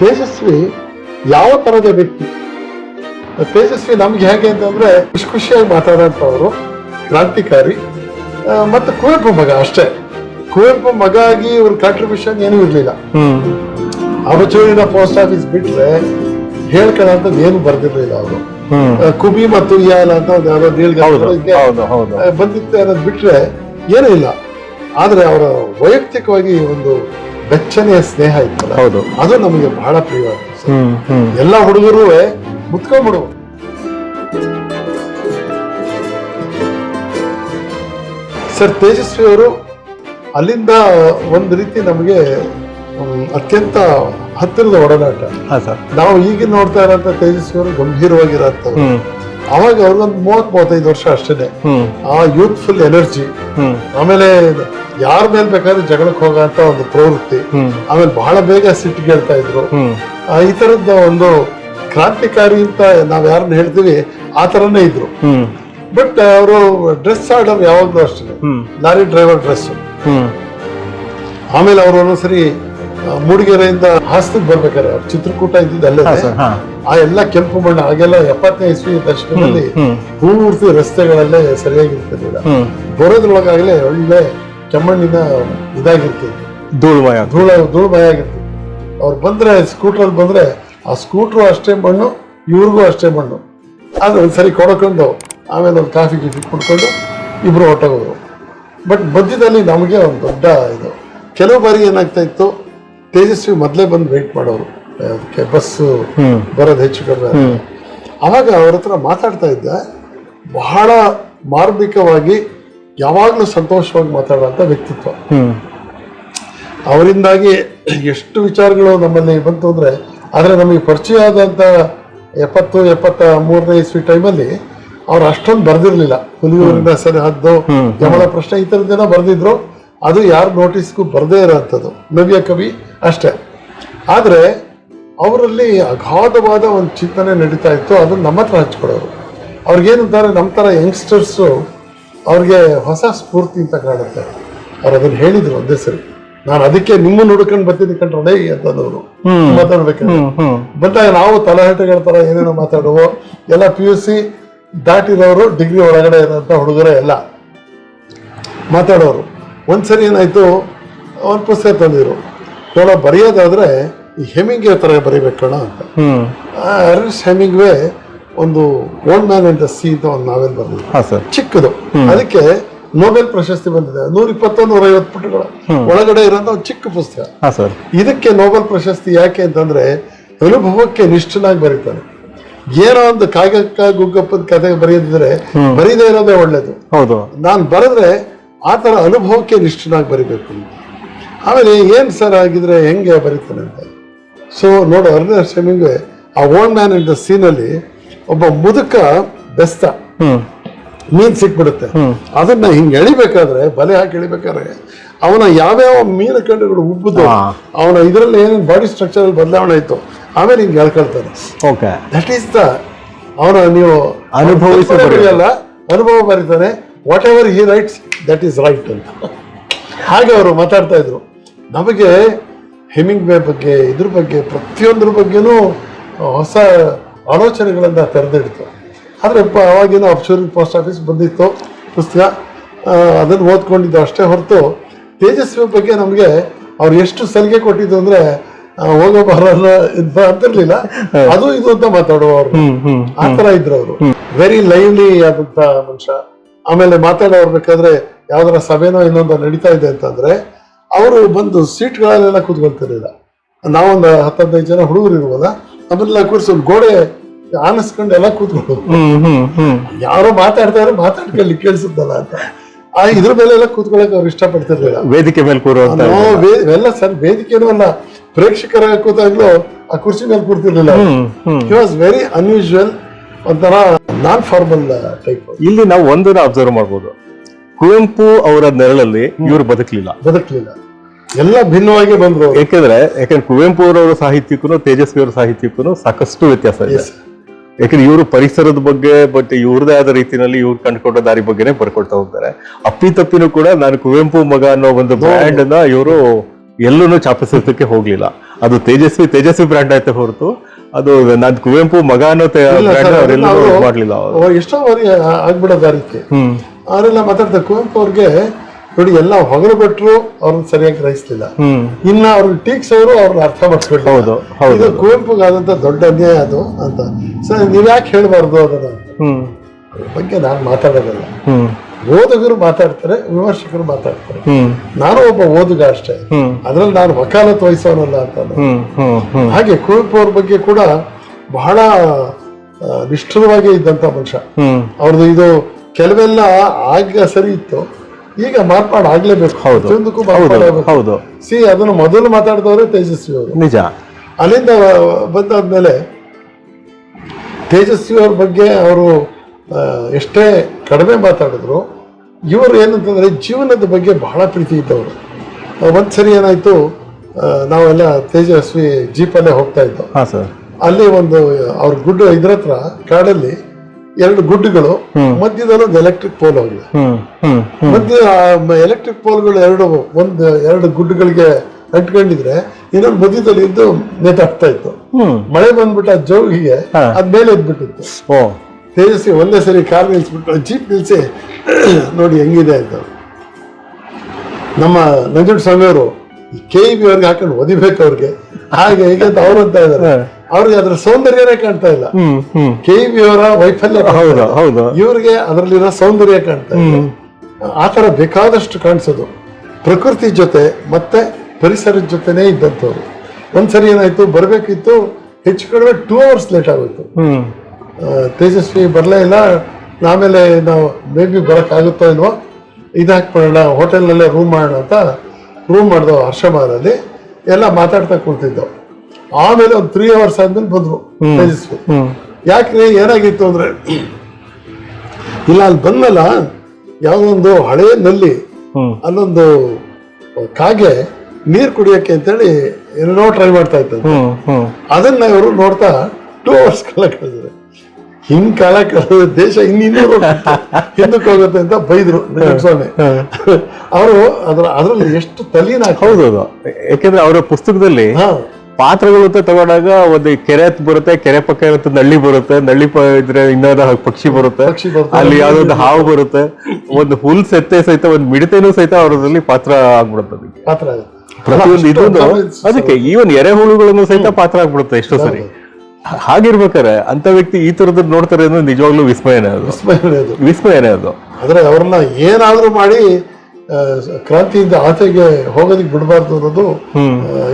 ತೇಜಸ್ವಿ ಯಾವ ತರದ ವ್ಯಕ್ತಿ? ತೇಜಸ್ವಿ ನಮ್ಗೆ ಹೇಗೆ ಅಂತಂದ್ರೆ ಖುಷಿ ಖುಷಿಯಾಗಿ ಮಾತಾಡೋಂಥವ್ರು ಕ್ರಾಂತಿಕಾರಿ ಮತ್ತು ಕುವೆಂಪು ಮಗ ಅಷ್ಟೇ. ಕುವೆಂಪು ಮಗ ಆಗಿ ಇವ್ರ ಕಾಂಟ್ರಿಬ್ಯೂಷನ್ ಏನೂ ಇರಲಿಲ್ಲ. ಅಬಚೂರಿನ ಪೋಸ್ಟ್ ಆಫೀಸ್ ಬಿಟ್ರೆ ಹೇಳ್ಕೊಳ್ಳೋಂಥದ್ದು ಏನು ಬರ್ದಿರ್ಲಿಲ್ಲ ಅವರು. ಕುಬಿ ಮತ್ತು ಇಯಾಲ ಅಂತ ಒಂದು ಯಾವ್ದೋ ನೀಳ್ಗೆ ಹೌದು ಹೌದು ಬಂದಿತ್ತು ಅನ್ನೋದು ಬಿಟ್ರೆ ಏನೂ ಇಲ್ಲ. ಆದ್ರೆ ಅವರ ವೈಯಕ್ತಿಕವಾಗಿ ಒಂದು ಬೆಚ್ಚನೆಯ ಸ್ನೇಹ ಇತ್ತಲ್ಲ? ಹೌದು. ಅದು ನಮಗೆ ಬಹಳ ಪ್ರಿಯ ಎಲ್ಲ ಹುಡುಗರು ಮುತ್ಕೊಂಡ್ಬಿಡು. ಸರ್ ತೇಜಸ್ವಿ ಅವರು ಅಲ್ಲಿಂದ ಒಂದು ರೀತಿ ನಮಗೆ ಅತ್ಯಂತ ಹತ್ತಿರದ ಒಡನಾಟ. ಹಾ ಸರ್. ನಾವು ಈಗ ನೋಡ್ತಾ ಇರೋಂಥ ತೇಜಸ್ವಿ ಅವರು ಗಂಭೀರವಾಗಿರೋ ಅವಾಗ ಅವ್ರಿಗೊಂದು ಮೂವತ್ ಮೂವತ್ತೈದು ವರ್ಷ ಅಷ್ಟೇ ಆ ಯೂತ್ಫುಲ್ ಎನರ್ಜಿ ಆಮೇಲೆ ಯಾರ ಮೇಲೆ ಬೇಕಾದ್ರೂ ಜಗಳಕ್ಕೆ ಹೋಗಂತ ಒಂದು ಪ್ರವೃತ್ತಿ. ಆಮೇಲೆ ಬಹಳ ಬೇಗ ಸಿಟ್ಟಿಗೇಳ್ತಾ ಇದ್ರು. ಈ ತರದ ಒಂದು ಕ್ರಾಂತಿಕಾರಿ ಅಂತ ನಾವ್ ಯಾರನ್ನ ಹೇಳ್ತೀವಿ ಆ ತರನೇ ಇದ್ರು. ಬಟ್ ಅವರು ಡ್ರೆಸ್ ಆರ್ಡರ್ ಯಾವಾಗ್ಲೂ ಅಷ್ಟೇ. ಲಾರಿ ಡ್ರೈವರ್ ಡ್ರೆಸ್ ಆಮೇಲೆ ಅವರು ಒಂದೊಂದ್ಸರಿ ಮೂಡಿಗೆರೆಯಿಂದ ಹಾಸ್ತಿ ಬರ್ಬೇಕಾದ್ರೆ ಅವ್ರ ಚಿತ್ರಕೂಟ ಇದ್ದಿದ್ದು ಅಲ್ಲೇ ಆ ಎಲ್ಲ ಕೆಂಪು ಮಣ್ಣು ಹಾಗೆಲ್ಲ ಎಪ್ಪತ್ತನೇ ಇಸ್ವಿ ದಶಕದಲ್ಲಿ ಪೂರ್ತಿ ರಸ್ತೆಗಳಲ್ಲೇ ಸರಿಯಾಗಿರ್ತಿರ್ಲಿಲ್ಲ. ಬರೋದ್ರೊಳಗಾಗ್ಲೆ ಒಳ್ಳೆ ಕೆಮ್ಮಣ್ಣಿನ ಇದಾಗಿರ್ತಿತ್ತು. ಧೂಳ್ಮಯ ಧೂಳ ಧೂಳ್ಮಯ ಆಗಿರ್ತಿತ್ತು. ಅವ್ರು ಬಂದ್ರೆ ಸ್ಕೂಟ್ರಲ್ಲಿ ಬಂದ್ರೆ ಆ ಸ್ಕೂಟ್ರು ಅಷ್ಟೇ ಮಣ್ಣು ಇವ್ರಿಗೂ ಅಷ್ಟೇ ಮಣ್ಣು. ಆದ್ರೆ ಒಂದ್ಸರಿ ಕೊಡಕೊಂಡು ಆಮೇಲೆ ಒಂದು ಕಾಫಿ ಗೀಫಿ ಕುಡ್ಕೊಂಡು ಇಬ್ರು ಹೊಟ್ಟೋಗೋರು ಬಟ್ ಮಧ್ಯದಲ್ಲಿ ನಮಗೆ ಒಂದು ದೊಡ್ಡ ಇದು. ಕೆಲವು ಬಾರಿ ಏನಾಗ್ತಾ ಇತ್ತು ತೇಜಸ್ವಿ ಮೊದಲೇ ಬಂದು ವೇಟ್ ಮಾಡೋರು. ಅದಕ್ಕೆ ಬಸ್ಸು ಬರೋದು ಹೆಚ್ಚು ಕಡಿಮೆ. ಆವಾಗ ಅವಾಗ ಅವ್ರ ಹತ್ರ ಮಾತಾಡ್ತಾ ಇದ್ದೆ ಬಹಳ ಮಾರ್ಮಿಕವಾಗಿ ಯಾವಾಗಲೂ ಸಂತೋಷವಾಗಿ ಮಾತಾಡುವಂಥ ವ್ಯಕ್ತಿತ್ವ. ಅವರಿಂದಾಗಿ ಎಷ್ಟು ವಿಚಾರಗಳು ನಮ್ಮಲ್ಲಿ ಬಂತು ಅಂದರೆ ಆದರೆ ನಮಗೆ ಪರಿಚಯ ಆದಂಥ ಎಪ್ಪತ್ತು ಎಪ್ಪತ್ತ ಮೂರನೇ ಇಸ್ವಿ ಟೈಮಲ್ಲಿ ಅವ್ರು ಅಷ್ಟೊಂದು ಬರೆದಿರಲಿಲ್ಲ. ಹುಲಿಯೂರಿನ ಸರಿ ಹದ್ದು ಯಮಳ ಪ್ರಶ್ನೆ ಈ ಥರದ್ದೇನೋ ಬರೆದಿದ್ರು. ಅದು ಯಾರು ನೋಟಿಸ್ಗೂ ಬರದೇ ಇರೋಂಥದ್ದು. ನವ್ಯ ಕವಿ ಅಷ್ಟೇ. ಆದರೆ ಅವರಲ್ಲಿ ಅಗಾಧವಾದ ಒಂದು ಚಿಂತನೆ ನಡೀತಾ ಇತ್ತು ಅದನ್ನು ನಮ್ಮ ಹತ್ರ ಹಚ್ಕೊಡೋರು. ಅವ್ರಿಗೇನಂತಾರೆ ನಮ್ಮ ಥರ ಯಂಗ್ಸ್ಟರ್ಸು ಅವ್ರಿಗೆ ಹೊಸ ಸ್ಫೂರ್ತಿ ಅಂತ ಕಾಣುತ್ತೆ. ಅವ್ರು ಅದನ್ನು ಹೇಳಿದ್ರು ಒಂದೇ ಸರಿ. ನಾನು ಅದಕ್ಕೆ ನಿಮ್ಮನ್ನು ಹುಡ್ಕೊಂಡು ಬರ್ತೀನಿ ಕಂಡ್ರೆ ಅಂತಂದವರು ಮಾತಾಡ್ಬೇಕು ಬಂದಾಗ ನಾವು ತಲಹಟೆಗಳ ಥರ ಏನೇನೋ ಮಾತಾಡುವ ಎಲ್ಲ ಪಿ ಯು ಸಿ ದಾಟಿರೋರು ಡಿಗ್ರಿ ಒಳಗಡೆ ಇರೋಂಥ ಹುಡುಗರೇ ಎಲ್ಲ ಮಾತಾಡೋರು. ಒಂದ್ಸರಿ ಏನಾಯ್ತು ಒಂದು ಪುಸ್ತಕ ತಂದಿದ್ರು. ಕೇಳ ಬರೆಯೋದಾದ್ರೆ ಈ ಹೆಮಿಂಗ್ವೆ ಥರ ಬರೀಬೇಕಣ ಅಂತ. ಹ್ಮ್. ಅರ್ನೆಸ್ಟ್ ಹೆಮಿಂಗ್ವೇ ಒಂದು old man and the sea ಅಂತ ಒಂದು ನಾವೆಲ್ ಸರ್. ಚಿಕ್ಕದು. ಅದಕ್ಕೆ ನೋಬೆಲ್ ಪ್ರಶಸ್ತಿ ಬಂದಿದೆ. ನೂರ ಇಪ್ಪತ್ತೊಂದು ನೂರ ಐವತ್ತು ಪುಟಗಳ ಒಳಗಡೆ ಇರೋಂಥ ಒಂದು ಚಿಕ್ಕ ಪುಸ್ತಕ. ಸರ್. ಇದಕ್ಕೆ ನೋಬೆಲ್ ಪ್ರಶಸ್ತಿ ಯಾಕೆ ಅಂತಂದ್ರೆ ಅನುಭವಕ್ಕೆ ನಿಷ್ಠನಾಗಿ ಬರೀತಾರೆ ಏನೋ ಒಂದು ಕಾಗಕ್ಕ ಗುಗ್ಗಪ್ಪದ ಕತೆ ಬರೆಯದಿದ್ರೆ ಬರೀದೇ ಇರೋದೇ ಒಳ್ಳೇದು. ಹೌದು. ನಾನು ಬರೆದ್ರೆ ಆ ಥರ ಅನುಭವಕ್ಕೆ ನಿಷ್ಠನಾಗಿ ಬರಿಬೇಕು. ಆಮೇಲೆ ಏನು ಸರ್ ಆಗಿದ್ರೆ ಹೆಂಗೆ ಬರೀತಾನೆ ಅಂತ. ಸೊ ನೋಡು ಅರ್ಧ ಹೆಮಿಂಗ್ ಆ ಓಲ್ಡ್ ಮ್ಯಾನ್ ಇನ್ ದ ಸೀನಲ್ಲಿ ಒಬ್ಬ ಮುದುಕ ಬೆಸ್ತ. ಮೀನ್ ಸಿಕ್ಬಿಡುತ್ತೆ. ಅದನ್ನ ಹಿಂಗೆ ಎಳಿಬೇಕಾದ್ರೆ ಬಲೆ ಹಾಕಿ ಎಳಿಬೇಕಾದ್ರೆ ಅವನ ಯಾವ್ಯಾವ ಮೀನು ಕಂಡುಗಳು ಉಬ್ಬುದು. ಅವನ ಇದರಲ್ಲಿ ಏನೇನು ಬಾಡಿ ಸ್ಟ್ರಕ್ಚರ್ ಬದಲಾವಣೆ ಆಯ್ತು ಆಮೇಲೆ ಹಿಂಗೆ ಹೇಳ್ಕೊಳ್ತಾನೆ. ಓಕೆ ದಟ್ ಈಸ್ ದ ಅವನ ನೀವು ಅನುಭವಿಸಲ್ಲ ಅನುಭವ ಬರೀತಾನೆ. Whatever he writes that is right ಅಂತ. ಹಾಗೆ ಅವರು ಮಾತಾಡ್ತಾ ಇದ್ರು. ನಮಗೆ ಹೆಮಿಂಗ್ ಬೇ ಬಗ್ಗೆ ಇದ್ರ ಬಗ್ಗೆ ಪ್ರತಿಯೊಂದ್ರ ಬಗ್ಗೆನೂ ಹೊಸ ಆಲೋಚನೆಗಳನ್ನ ತೆರೆದಿಡ್ತು. ಆದರೆ ಅವಾಗಿನ ಅಬ್ಸೂರಿ ಪೋಸ್ಟ್ ಆಫೀಸ್ ಬಂದಿತ್ತು ಪುಸ್ತಕ ಅದನ್ನು ಓದ್ಕೊಂಡಿದ್ದು ಅಷ್ಟೇ ಹೊರತು ತೇಜಸ್ವಿ ಬಗ್ಗೆ ನಮಗೆ ಅವ್ರು ಎಷ್ಟು ಸಲಿಗೆ ಕೊಟ್ಟಿದ್ದು ಅಂದ್ರೆ ಹೋಗೋ ಬರೋಲ್ಲ ಅಂತಿರ್ಲಿಲ್ಲ. ಅದು ಇದು ಅಂತ ಮಾತಾಡುವವರು. ಅವರು ಆ ತರ ಇದ್ರು ಅವರು. ವೆರಿ ಲೈವ್ಲಿ ಆದಂತ ಮನುಷ್ಯ. ಆಮೇಲೆ ಮಾತಾಡೋರ್ಬೇಕಾದ್ರೆ ಯಾವ್ದಾರ ಸಭೆನೋ ಇನ್ನೊಂದು ನಡೀತಾ ಇದೆ ಅಂತಂದ್ರೆ ಅವರು ಬಂದು ಸೀಟ್ಗಳಲ್ಲೆಲ್ಲ ಕೂತ್ಕೊಳ್ತಿರ್ಲಿಲ್ಲ. ನಾವೊಂದು ಹತ್ತದೈದು ಜನ ಹುಡುಗರು ಇರ್ಬೋದ? ನಮ್ಮನ್ನೆಲ್ಲ ಕೂರಿಸಿ ಒಂದು ಗೋಡೆ ಆನಿಸ್ಕೊಂಡು ಎಲ್ಲ ಕೂತ್ಕೊಳ್ಳೋದು ಯಾರೋ ಮಾತಾಡ್ತಾ ಇದ್ರೆ ಮಾತಾಡ್ಕೊಳ್ಳಿ ಕೇಳಿಸುತ್ತಲ್ಲ ಅಂತ. ಆ ಇದ್ರ ಮೇಲೆ ಎಲ್ಲ ಕೂತ್ಕೊಳ್ಳೋಕೆ ಅವ್ರು ಇಷ್ಟಪಡ್ತಿರ್ಲಿಲ್ಲ. ವೇದಿಕೆ ಮೇಲೆ ವೇ- ಸರ್ ವೇದಿಕೆನೂ ಅಲ್ಲ. ಪ್ರೇಕ್ಷಕರ ಕೂತಾಗ್ಲೂ ಆ ಕುರ್ಚಿ ಮೇಲೆ ಕೂರ್ತಿರ್ಲಿಲ್ಲ ಹಿ ವಾಸ್ ವೆರಿ ಅನ್ಯೂಶುವಲ್ ಒಂಥರ ನಾನ್ ಫಾರ್ಮಲ್ ಟೈಪ್ ಇಲ್ಲಿ ನಾವು ಒಂದನ್ನ ಅಬ್ಸರ್ವ್ ಮಾಡ್ಬೋದು. ಕುವೆಂಪು ಅವರ ನೆರಳಲ್ಲಿ ಇವರು ಬದುಕಲಿಲ್ಲ. ಬದುಕಲಿಲ್ಲ. ಎಲ್ಲ ಭಿನ್ನವಾಗಿ ಬಂದ್ರು ಯಾಕಂದ್ರೆ ಯಾಕಂದ್ರೆ ಕುವೆಂಪು ಅವರವರ ಸಾಹಿತ್ಯಕ್ಕೂ ತೇಜಸ್ವಿ ಅವರ ಸಾಹಿತ್ಯಕ್ಕೂ ಸಾಕಷ್ಟು ವ್ಯತ್ಯಾಸ ಇದೆ. ಯಾಕಂದ್ರೆ ಇವರು ಪರಿಸರದ ಬಗ್ಗೆ ಬಟ್ ಇವ್ರದೇ ಆದ ರೀತಿಯಲ್ಲಿ ಇವ್ರು ಕಂಡುಕೊಂಡ ದಾರಿ ಬಗ್ಗೆನೇ ಬರ್ಕೊಳ್ತಾ ಹೋಗ್ತಾರೆ. ಅಪ್ಪಿತಪ್ಪಿನೂ ಕೂಡ ನಾನು ಕುವೆಂಪು ಮಗ ಅನ್ನೋ ಒಂದು ಬ್ರ್ಯಾಂಡ್ ಅನ್ನ ಇವರು ಎಲ್ಲೂ ಚಾಪಿಸೋದಕ್ಕೆ ಹೋಗ್ಲಿಲ್ಲ. ಅದು ತೇಜಸ್ವಿ ತೇಜಸ್ವಿ ಬ್ರ್ಯಾಂಡ್ ಆಯ್ತಾ ಹೊರತು. ಅದು ನಾನು ಕುವೆಂಪು ಮಗ ಅನ್ನೋ ಮಾಡಲಿಲ್ಲ ಎಷ್ಟೋ ಬಾರಿ ಆಗ್ಬಿಡೋದು ಆ ರೀತಿ. ಅವರೆಲ್ಲ ಮಾತಾಡ್ತಾರೆ ಕುವೆಂಪು ಅವ್ರಿಗೆ ನೋಡಿ ಎಲ್ಲ ಹೊಗಳು ಬಿಟ್ರು ಅವ್ರನ್ನ ಸರಿಯಾಗಿ ಗ್ರಹಿಸ್ಲಿಲ್ಲ. ಇನ್ನ ಅವ್ರ ಟೀಕ್ಸ್ ಅವರು ಅವ್ರನ್ನ ಅರ್ಥ ಮಾಡಿಸ್ಬಿಟ್ಟು ಹೌದು. ಇದು ಕುವೆಂಪುಗಾದಂತ ದೊಡ್ಡ ಅನ್ಯಾಯ ಅದು ಅಂತ. ಸರ್ ನೀವ್ ಯಾಕೆ ಹೇಳ್ಬಾರ್ದು ಅದನ್ನ ಬಗ್ಗೆ ನಾನು ಮಾತಾಡೋದಲ್ಲ. ಹ್ಮ್. ಓದುಗರು ಮಾತಾಡ್ತಾರೆ ವಿಮರ್ಶಕರು ಮಾತಾಡ್ತಾರೆ. ನಾನು ಒಬ್ಬ ಓದುಗ ಅಷ್ಟೇ. ಅದ್ರಲ್ಲಿ ನಾನು ವಕಾಲತ್ ವಹಿಸೋನಲ್ಲ ಅಂತ ಹಾಗೆ ಕುವೆಂಪು ಅವ್ರ ಬಗ್ಗೆ ಕೂಡ ಬಹಳ ನಿಷ್ಠುರವಾಗಿ ಇದ್ದಂತ ಮನುಷ್ಯ. ಅವ್ರದ್ದು ಇದು ಕೆಲವೆಲ್ಲ ಆಗ ಸರಿ ಇತ್ತು. ಈಗ ಮಾರ್ಪಾಡು ಆಗ್ಲೇಬೇಕು. ಹೌದು. ಸಿ ಅದನ್ನು ಮೊದಲು ಮಾತಾಡಿದವರೇ ತೇಜಸ್ವಿ ಅವರು. ನಿಜ. ಅಲ್ಲಿಂದ ಬಂದಾದ್ಮೇಲೆ ತೇಜಸ್ವಿ ಅವ್ರ ಬಗ್ಗೆ ಅವರು ಎಷ್ಟೇ ಕಡಿಮೆ ಮಾತಾಡಿದ್ರು ಇವರು ಏನಂತಂದ್ರೆ ಜೀವನದ ಬಗ್ಗೆ ಬಹಳ ಪ್ರೀತಿ ಇದ್ದವರು. ಒಂದು ಸರಿ ಏನಾಯ್ತು ನಾವೆಲ್ಲ ತೇಜಸ್ವಿ ಜೀಪಲ್ಲೇ ಹೋಗ್ತಾ ಇದ್ದೋ. ಹಾ ಸರ್ ಅಲ್ಲಿ ಒಂದು ಅವ್ರ ಗುಡ್ಡ ಇದ್ರ ಹತ್ರ ಕಾಡಲ್ಲಿ ಎರಡು ಗುಡ್ಡಗಳು ಮಧ್ಯದಲ್ಲಿ ಒಂದು ಎಲೆಕ್ಟ್ರಿಕ್ ಪೋಲ್ ಹೋಗಿದೆ. ಮಧ್ಯ ಎಲೆಕ್ಟ್ರಿಕ್ ಪೋಲ್ಗಳು ಎರಡು ಒಂದು ಎರಡು ಗುಡ್ಡಗಳಿಗೆ ಅಂಟ್ಕೊಂಡಿದ್ರೆ ಇನ್ನೊಂದು ಮಧ್ಯದಲ್ಲಿ ಇದ್ದು ನೇತಾಡ್ತಾ ಇತ್ತು. ಮಳೆ ಬಂದ್ಬಿಟ್ಟು ಆ ಜೋಗಿಗೆ. ಅದ್ ಮೇಲೆ ಎದ್ಬಿಟ್ಟಿತ್ತು. ಓ. ತೇಜಸ್ವಿ ಒಂದೇ ಸರಿ ಕಾರ್ ನಿಲ್ಸ್ಬಿಟ್ಟು ಜೀಪ್ ನಿಲ್ಲಿಸಿ ನೋಡಿ ಹೆಂಗಿದೆ ಅಂತ. ನಮ್ಮ ನಂಜುಂಡ ಸ್ವಾಮಿಯವರು ಕೆ ಇ ಬಿ ಅವ್ರಿಗೆ ಹಾಕೊಂಡು ಒದಿಬೇಕು ಅವ್ರಿಗೆ. ಹಾಗೆ ಹೀಗೆ ಅಂತ ಅವ್ರು ಅಂತ ಇದ್ದಾರೆ. ಅವ್ರಿಗೆ ಅದ್ರ ಸೌಂದರ್ಯನೇ ಕಾಣ್ತಾ ಇಲ್ಲ. ಕೆ ಇ ಬಿ ಅವರ ವೈಫಲ್ಯ ಹೌದು ಹೌದು. ಇವ್ರಿಗೆ ಅದರಲ್ಲಿರೋ ಸೌಂದರ್ಯ ಕಾಣ್ತಾ ಇಲ್ಲ. ಆ ಥರ ಬೇಕಾದಷ್ಟು ಕಾಣಿಸೋದು. ಪ್ರಕೃತಿ ಜೊತೆ ಮತ್ತೆ ಪರಿಸರದ ಜೊತೆನೇ ಇದ್ದಂಥವ್ರು. ಒಂದ್ಸರಿ ಏನಾಯ್ತು ಬರಬೇಕಿತ್ತು ಹೆಚ್ಚು ಕಡಿಮೆ ಟೂ ಅವರ್ಸ್ ಲೇಟ್ ಆಗೋಯ್ತು. ತೇಜಸ್ವಿ ಬರಲೇ ಇಲ್ಲ. ಆಮೇಲೆ ನಾವು ಮೇ ಬಿ ಬರೋಕ್ಕಾಗುತ್ತೋ ಇಲ್ವೋ ಇದು ಹಾಕ್ಬಿಡೋಣ ಹೋಟೆಲ್ನಲ್ಲೇ ರೂಮ್ ಮಾಡೋಣ ಅಂತ ರೂಮ್ ಮಾಡಿದೆವು ಹರ್ಷಮಾನಲ್ಲಿ ಎಲ್ಲ ಮಾತಾಡ್ತಾ ಕೂತಿದ್ದೆವು ಆಮೇಲೆ ಒಂದು ತ್ರೀ ಅವರ್ಸ್ ಆದ್ಮೇಲೆ ಬಂದ್ರು ತೇಜಸ್ವಿ. ಯಾಕೆ ಏನಾಗಿತ್ತು ಅಂದ್ರೆ ಇಲ್ಲ ಅಲ್ಲಿ ಬಂದಲ್ಲ ಯಾವುದೊಂದು ಹಳೆಯ ನಲ್ಲಿ ಅಲ್ಲೊಂದು ಕಾಗೆ ನೀರ್ ಕುಡಿಯಕ್ಕೆ ಅಂತೇಳಿ ಏನೋ ಟ್ರೈ ಮಾಡ್ತಾ ಇತ್ತು ಅದನ್ನ ಇವರು ನೋಡ್ತಾ ಟೂ ಅವರ್ಸ್ ಕಲೆಕ್ಟ್ ಕಳೆದ್ರು ಹಿಂಗ್ ಕಾಲ ಕಳೆದ ದೇಶ ಇನ್ನಿನ್ನೂ ಹಿಂದಕ್ಕೆ ಹೋಗುತ್ತೆ ಅಂತ ಬೈದ್ರು ಸ್ವಾಮಿ. ಅವರು ಅದ್ರ ಅದ್ರಲ್ಲಿ ಎಷ್ಟು ತಲೀನ ಹೌದು ಯಾಕೆಂದ್ರೆ ಅವರ ಪುಸ್ತಕದಲ್ಲಿ ಪಾತ್ರಗಳು ಅಂತ ತಗೊಂಡಾಗ ಒಂದು ಕೆರೆ ಬರುತ್ತೆ ಕೆರೆ ಪಕ್ಕ ಇರುತ್ತೆ ನಳ್ಳಿ ಬರುತ್ತೆ ನಳ್ಳಿ ಇದ್ರೆ ಇನ್ನೊಂದು ಪಕ್ಷಿ ಬರುತ್ತೆ. ಅಲ್ಲಿ ಯಾವ್ದೊಂದು ಹಾವು ಬರುತ್ತೆ. ಒಂದು ಹುಲ್ ಸೆತ್ತೆ ಸಹಿತ ಒಂದು ಮಿಡತೆನೂ ಸಹಿತ ಅವರಲ್ಲಿ ಪಾತ್ರ ಆಗ್ಬಿಡುತ್ತೆ. ಪ್ರತಿಯೊಂದು ಇದೊಂದು ಅದಕ್ಕೆ ಈ ಅದಕ್ಕೆ ಈವನ್ ಎರೆಹುಳುಗಳನ್ನು ಸಹಿತ ಪಾತ್ರ ಆಗ್ಬಿಡುತ್ತೆ ಎಷ್ಟೋ ಸರಿ. ಹಾಗಿರ್ಬೇಕಾರೆ ಅಂತ ವ್ಯಕ್ತಿ ಈ ತರದ ನೋಡ್ತಾರೆ ಅಂದ್ರೆ ನಿಜವಾಗ್ಲೂ ವಿಸ್ಮಯನೇ ಅದು. ವಿಸ್ಮಯನೇ ಅದು. ವಿಸ್ಮಯನೇ ಅದು. ಆದ್ರೆ ಅವ್ರನ್ನ ಏನಾದ್ರೂ ಮಾಡಿ ಕ್ರಾಂತಿಯಿಂದ ಆಚೆಗೆ ಹೋಗೋದಕ್ಕೆ ಬಿಡಬಾರ್ದು ಅನ್ನೋದು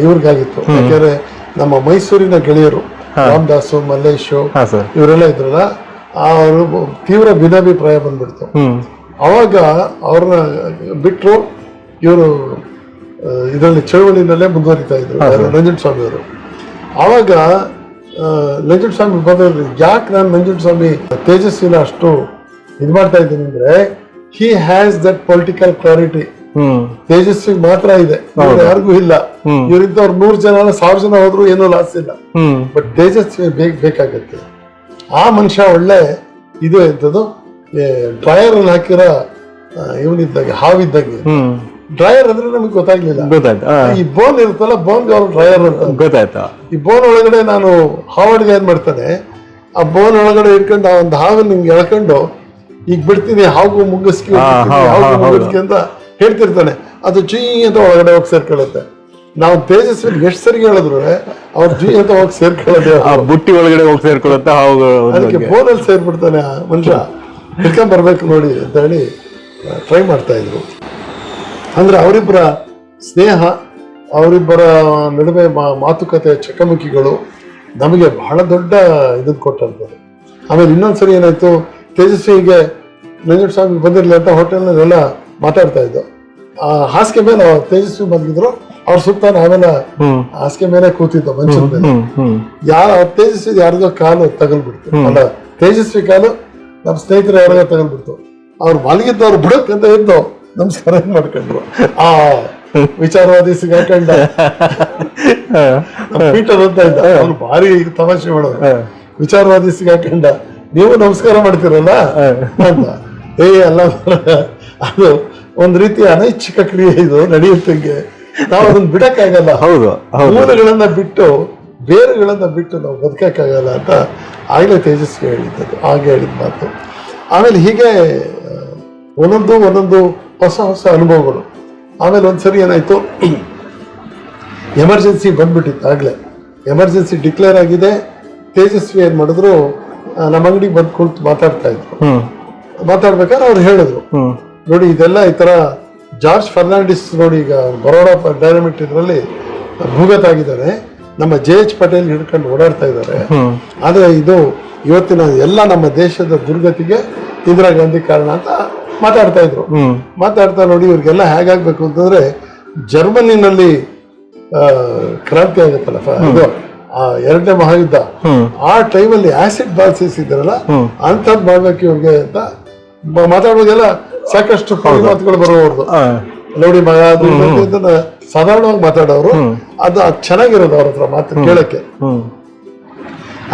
ಇವ್ರಿಗಾಗಿತ್ತು. ಯಾಕೆಂದ್ರೆ ನಮ್ಮ ಮೈಸೂರಿನ ಗೆಳೆಯರು ರಾಮದಾಸು ಮಲ್ಲೇಶು ಇವರೆಲ್ಲ ಇದ್ರಲ್ಲ ಅವರು ತೀವ್ರ ಭಿನ್ನಾಭಿಪ್ರಾಯ ಬಂದ್ಬಿಡ್ತು. ಅವಾಗ ಅವ್ರನ್ನ ಬಿಟ್ಟರು ಇವರು ಇದರಲ್ಲಿ ಚಳವಳಿನಲ್ಲೇ ಮುಂದುವರಿತಾ ಇದ್ರು ರಂಜನ್ ಸ್ವಾಮಿ ಅವರು ಆವಾಗ ನಂಜುಂಡ ಸ್ವಾಮಿ ಬಂದ್ರೆ ಯಾಕೆ ನಾನು ನಂಜುಂಡ ಸ್ವಾಮಿ ತೇಜಸ್ವಿನ ಅಷ್ಟು ಇದು ಮಾಡ್ತಾ ಇದ್ದೀನಿ ಅಂದ್ರೆ he has that political clarity Tejaswi ಮಾತ್ರ ಇದೆ. ಯಾರಿಗೂ ಇಲ್ಲ. ಇವರಿಂದವ್ರು ನೂರ್ ಜನ ಸಾವಿರ ಜನ ಹೋದ್ರು ಏನೂ ಲಾಸ್ ಇಲ್ಲ. ಬಟ್ ತೇಜಸ್ವಿ ಬೇಗ ಬೇಕಾಗತ್ತೆ. ಆ ಮನುಷ್ಯ ಒಳ್ಳೆ ಇದು ಎಂತದ್ದು ಡ್ರೈಯರ್ ಅಲ್ಲಿ ಹಾಕಿರೋ ಇವನಿದ್ದಂಗೆ ಹಾವಿದ್ದಂಗೆ. ಡ್ರೈಯರ್ ಅಂದ್ರೆ ನಮಗೆ ಗೊತ್ತಾಗ್ಲಿಲ್ಲ. ಗೊತ್ತಾಯ್ತು ಆ, ಈ ಬೋನ್ ಇರುತ್ತಲ್ಲ ಬೋನ್ ಅವ್ರು ಡ್ರೈಯರ್ ಅಂತ. ಗೊತ್ತಾಯ್ತಾ ಈ ಬೋನ್ ಒಳಗಡೆ ನಾನು ಹಾವಡಿಗೆ ಏನ್ ಮಾಡ್ತಾನೆ ಆ ಬೋನ್ ಒಳಗಡೆ ಇಟ್ಕೊಂಡು ಆ ಒಂದು ಹಾವನ್ನು ನಿಮ್ಗೆ ಎಳ್ಕೊಂಡು ಈಗ ಬಿಡ್ತೀನಿ ಹಾವು ಮುಗಿಸ್ಕಿ ಹಾ, ಹಾ, ಹಾವು ಹಾ, ಹೌದು. ಮುಗಿಸ್ಕಿ ಅಂತ ಹೇಳ್ತಿರ್ತಾನೆ. ಅದು ಜೀ ಅಂತ ಒಳಗಡೆ ಹೋಗಿ ಸೇರ್ಕೊಳ್ಳುತ್ತೆ. ನಾವು ತೇಜಸ್ವಿ ಎಷ್ಟು ಸರಿ ಹೇಳಿದ್ರು ಅವ್ರು ಜೀ ಅಂತ ಹೋಗಿ ಸೇರ್ಕೊಳ್ಳೋದೇ ಆ ಬುಟ್ಟಿ ಒಳಗಡೆ ಹೋಗಿ ಸೇರ್ಕೊಳ್ಳುತ್ತ ಅದಕ್ಕೆ ಬೋನ್ ಬೋನಲ್ಲಿ ಸೇರ್ಬಿಡ್ತಾನೆ ಆ ಮನುಷ್ಯ. ಹಿಡ್ಕೊಂಡ್ ಬರ್ಬೇಕು ನೋಡಿ ಅಂತ ಹೇಳಿ ಟ್ರೈ ಮಾಡ್ತಾ ಇದ್ರು. ಅಂದ್ರೆ ಅವರಿಬ್ಬರ ಸ್ನೇಹ ಅವರಿಬ್ಬರ ನಡುವೆ ಮಾತುಕತೆ ಚಕಮಕಿಗಳು ನಮಗೆ ಬಹಳ ದೊಡ್ಡ ಇದನ್ನು ಕೊಟ್ಟಂಥದ್ದು. ಆಮೇಲೆ ಇನ್ನೊಂದ್ಸರಿ ಏನಾಯ್ತು ತೇಜಸ್ವಿಗೆ ನಂಜುಂಡ ಸ್ವಾಮಿ ಬಂದಿರಲಿ ಅಂತ ಹೋಟೆಲ್ನಲ್ಲೆಲ್ಲ ಮಾತಾಡ್ತಾ ಇದ್ದು. ಆ ಹಾಸಿಗೆ ಮೇಲೆ ತೇಜಸ್ವಿ ಬಂದಿದ್ರು ಅವ್ರ ಸುತ್ತ ನಾವೆಲ್ಲ ಹಾಸಿಗೆ ಮೇಲೆ ಕೂತಿದ್ದ ಮಂಚದ ಮೇಲೆ. ಯಾರ ತೇಜಸ್ವಿ ಯಾರಿಗೋ ಕಾಲು ತಗಲ್ಬಿಡ್ತು. ಅಲ್ಲ ತೇಜಸ್ವಿ ಕಾಲು ನಮ್ಮ ಸ್ನೇಹಿತರು ಯಾರಿಗೋ ತಗಲ್ಬಿಡ್ತು. ಅವ್ರು ಮಲಗಿದ್ದವ್ರು ಬಿಡಕ್ಕಂತ ಇದ್ದು ನಮಸ್ಕಾರ ಮಾಡ್ಕೊಂಡ್ರು? ಆ ವಿಚಾರವಾದಿ ಸಿಗಾಕಂಡ. ಪೀಟರ್ ಅಂತ ಇದ್ದ. ಅವ್ರು ಭಾರಿ ತಮಾಷೆ ಮಾಡೋದು ವಿಚಾರವಾದಿ ಸಿಗಾಕಂಡ. ನೀವು ನಮಸ್ಕಾರ ಮಾಡ್ತೀರಲ್ಲ? ಅಂತ. ಏ ಅಲ್ಲ ಅದು ಒಂದ್ ರೀತಿ ಅನೈಚ್ಛಿಕ ಕ್ರಿಯೆ ಇದು ನಡೆಯುತ್ತಂಗೆ. ನಾವು ಅದನ್ನ ಬಿಡಕ್ಕಾಗಲ್ಲ. ಹೌದು ಹೌದು. ಮೂಲಗಳನ್ನ ಬಿಟ್ಟು ಬೇರುಗಳನ್ನ ಬಿಟ್ಟು ನಾವು ಬದುಕಕ್ಕಾಗಲ್ಲ ಅಂತ ಆಗ್ಲೇ ತೇಜಸ್ವಿ ಹೇಳಿದ್ದು ಹಾಗೆ ಹೇಳಿದ ಮಾತು. ಆಮೇಲೆ ಹೀಗೆ ಒಂದೊಂದು ಒಂದೊಂದು ಹೊಸ ಹೊಸ ಅನುಭವಗಳು. ಆಮೇಲೆ ಒಂದ್ಸರಿ ಏನಾಯ್ತು? ಎಮರ್ಜೆನ್ಸಿ ಬಂದ್ಬಿಟ್ಟಿತ್ತು ಆಗಲೇ. ಎಮರ್ಜೆನ್ಸಿ ಡಿಕ್ಲೇರ್ ಆಗಿದೆ. ತೇಜಸ್ವಿ ಏನು ಮಾಡಿದ್ರು ನಮ್ಮ ಅಂಗಡಿಗೆ ಬಂದು ಕುಳಿತು ಮಾತಾಡ್ತಾ ಇದ್ರು. ಮಾತಾಡ್ಬೇಕಾದ್ರೆ ಅವ್ರು ಹೇಳಿದ್ರು. ನೋಡಿ ಇದೆಲ್ಲ ಈ ತರ ಜಾರ್ಜ್ ಫರ್ನಾಂಡಿಸ್ ನೋಡಿ ಈಗ ಬರೋಡಾ ಡೈನಮಿಟ್ ಇದರಲ್ಲಿ ಭೂಗತ ಆಗಿದ್ದಾರೆ. ನಮ್ಮ ಜೆ ಎಚ್ ಪಟೇಲ್ ಹಿಡ್ಕೊಂಡು ಓಡಾಡ್ತಾ ಇದ್ದಾರೆ. ಆದರೆ ಇದು ಇವತ್ತಿನ ಎಲ್ಲ ನಮ್ಮ ದೇಶದ ದುರ್ಗತಿಗೆ ಇಂದಿರಾ ಗಾಂಧಿ ಕಾರಣ ಅಂತ ಮಾತಾಡ್ತಾ ಇದ್ರು. ಮಾತಾಡ್ತಾ ನೋಡಿ ಇವ್ರಿಗೆಲ್ಲ ಹೇಗಾಗ್ಬೇಕು ಅಂತಂದ್ರೆ ಜರ್ಮನಿನಲ್ಲಿ ಕ್ರಾಂತಿ ಆಗುತ್ತಲ್ಲ ಇದು ಆ ಎರಡನೇ ಮಹಾಯುದ್ಧ. ಆ ಟೈಮಲ್ಲಿ ಆಸಿಡ್ ಬಾಲ್ಸಿಸ್ ಇದ್ರಲ್ಲ ಅಂತ ಅಂಥದ್ದು ಮಾಡ್ಬೇಕು ಇವ್ರಿಗೆ ಅಂತ ಮಾತಾಡೋದೆಲ್ಲ ಸಾಕಷ್ಟು ಮಾತುಗಳು ಬರೋವ್ರದ್ದು ನೋಡಿ ಮಗ ಅದು ಸಾಧಾರಣವಾಗಿ ಮಾತಾಡೋರು. ಅದು ಚೆನ್ನಾಗಿರೋದು ಅವ್ರ ಹತ್ರ ಮಾತು ಕೇಳಕ್ಕೆ.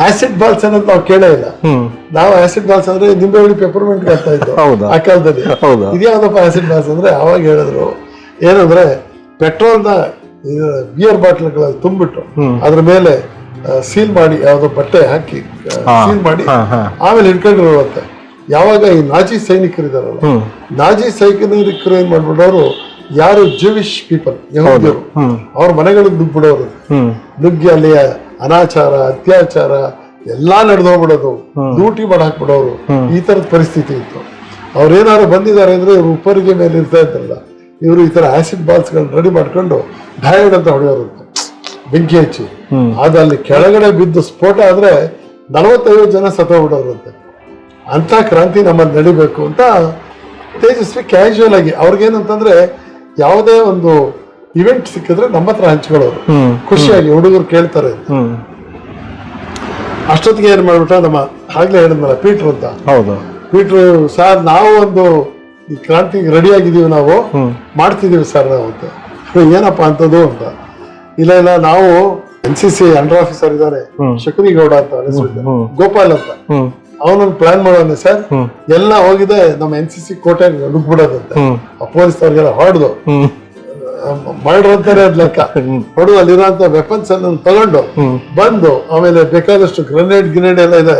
ಆಸಿಡ್ ಬಾಲ್ಸ್ ಅನ್ನೋದು ನಾವು ಕೇಳೇ ಇಲ್ಲ. ನಾವು ಆಸಿಡ್ ಬಾಲ್ಸ್ ಅಂದ್ರೆ ನಿಂಬೆ ಹುಳಿ ಪೆಪರ್ಮೆಂಟ್ ಕಟ್ತಾ ಹೌದಾ? ಆ ಕಾಲದಲ್ಲಿ. ಹೌದಾ? ಇದ್ಯಾವ್ದಪ್ಪ ಆಸಿಡ್ ಬಾಲ್ಸ್ ಅಂದ್ರೆ? ಅವಾಗ ಹೇಳಿದ್ರು. ಏನಂದ್ರೆ ಪೆಟ್ರೋಲ್ನ ಬಿಯರ್ ಬಾಟ್ಲ್ಗಳಲ್ಲಿ ತುಂಬಿಟ್ಟು ಅದ್ರ ಮೇಲೆ ಸೀಲ್ ಮಾಡಿ ಯಾವುದೋ ಬಟ್ಟೆ ಹಾಕಿ ಸೀಲ್ ಮಾಡಿ ಆಮೇಲೆ ಹಿಡ್ಕೊಂಡಿರೋ ಆಮೇಲೆ ಹಿಡ್ಕೊಂಡಿರುವಂತೆ ಯಾವಾಗ ಈ ನಾಜಿ ಸೈನಿಕರಿದಾರಲ್ಲ. ನಾಜಿ ಸೈನಿಕರು ಏನ್ ಮಾಡ್ಬಿಡೋರು? ಯಾರು ಜೂವಿಶ್ ಪೀಪಲ್ ಯಹೂದ್ಯರು. ಅವ್ರ ಮನೆಗಳಿಗೆ ನುಗ್ಬಿಡೋರು ನುಗ್ಗಿ ಅಲ್ಲಿ ಅನಾಚಾರ ಅತ್ಯಾಚಾರ ಎಲ್ಲಾ ನಡೆದೋಗ್ಬಿಡೋದು. ಡ್ಯೂಟಿ ಲೂಟಿ ಮಾಡಿ ಹಾಕ್ಬಿಡೋರು ಈ ತರದ ಪರಿಸ್ಥಿತಿ ಇತ್ತು. ಅವ್ರೇನಾದ್ರು ಬಂದಿದ್ದಾರೆ ಅಂದ್ರೆ ಇವ್ರು ಉಪ್ಪರಿಗೆ ಮೇಲೆ ಇರ್ತಾ ಇದ್ರಲ್ಲ. ಇವರು ಈ ತರ ಆಸಿಡ್ ಬಾಲ್ಸ್ ಗಳನ್ನ ರೆಡಿ ಮಾಡ್ಕೊಂಡು ಡಯರ್ಡ್ ಅಂತ ಹೊಡೆಯೋರು ಬೆಂಕಿ ಹಚ್ಚಿ. ಅದಲ್ಲಿ ಅಲ್ಲಿ ಕೆಳಗಡೆ ಬಿದ್ದು ಸ್ಫೋಟ ಆದ್ರೆ ನಲವತ್ತೈವತ್ತು ಜನ ಸತ್ತೋಗ್ಬಿಡೋರಂತೆ ಅಂತ. ಕ್ರಾಂತಿ ನಮ್ಮಲ್ಲಿ ನಡಿಬೇಕು ಅಂತ ತೇಜಸ್ವಿ ಕ್ಯಾಶುವಲ್ ಆಗಿ. ಅವ್ರಿಗೇನಂತಂದ್ರೆ ಯಾವುದೇ ಒಂದು ಇವೆಂಟ್ ಸಿಕ್ಕಿದ್ರೆ ನಮ್ಮ ಹತ್ರ ಹಂಚ್ಕೊಳ್ಳೋರು. ಖುಷಿಯಾಗಿ ಹುಡುಗರು ಕೇಳ್ತಾರೆ. ಅಷ್ಟೊತ್ತಿಗೆ ಏನ್ ಮಾಡ್ಬಿಟ್ಟ ನಮ್ಮ ಆಗ್ಲೇ ಹೇಳಿದ್ನಲ್ಲ ಪೀಟ್ರ್ ಅಂತ. ಹೌದು. ಪೀಟ್ರ್ ಸರ್ ನಾವು ಒಂದು ಈ ಕ್ರಾಂತಿಗೆ ರೆಡಿ ಆಗಿದೀವಿ ನಾವು ಮಾಡ್ತಿದೀವಿ ಸರ್ ನಾವು ಅಂತ. ಏನಪ್ಪಾ ಅಂತದ್ದು? ಅಂತ. ಇಲ್ಲ ಇಲ್ಲ ನಾವು N C C under officer ಇದ್ದಾರೆ. ಶಕುನಿಗೌಡ ಅಂತ ಹೆಸರು. ಗೋಪಾಲ್ ಅಂತ. ಅವನೊಂದು ಪ್ಲಾನ್ ಮಾಡೋಣ ಸರ್. ಎಲ್ಲ ಹೋಗಿದೆ ನಮ್ಮ ಎನ್ ಸಿ ಸಿ ಕೋಟೆ ನುಗ್ಬಿಡೋದಂತೆ ಅವ್ರಿಗೆಲ್ಲ ಹೊಡೆದು. ಮರ್ಡರ್ ಅಂತಾನೆ ಅದ್ ಲೆಕ್ಕ. ಹೊಡೆದು ಅಲ್ಲಿರುವಂತ ವೆಪನ್ಸ್ ಅನ್ನು ತಗೊಂಡು ಬಂದು ಆಮೇಲೆ ಬೇಕಾದಷ್ಟು ಗ್ರೆನೇಡ್ ಗ್ರೆನೇಡ್ ಎಲ್ಲ ಇದೆ.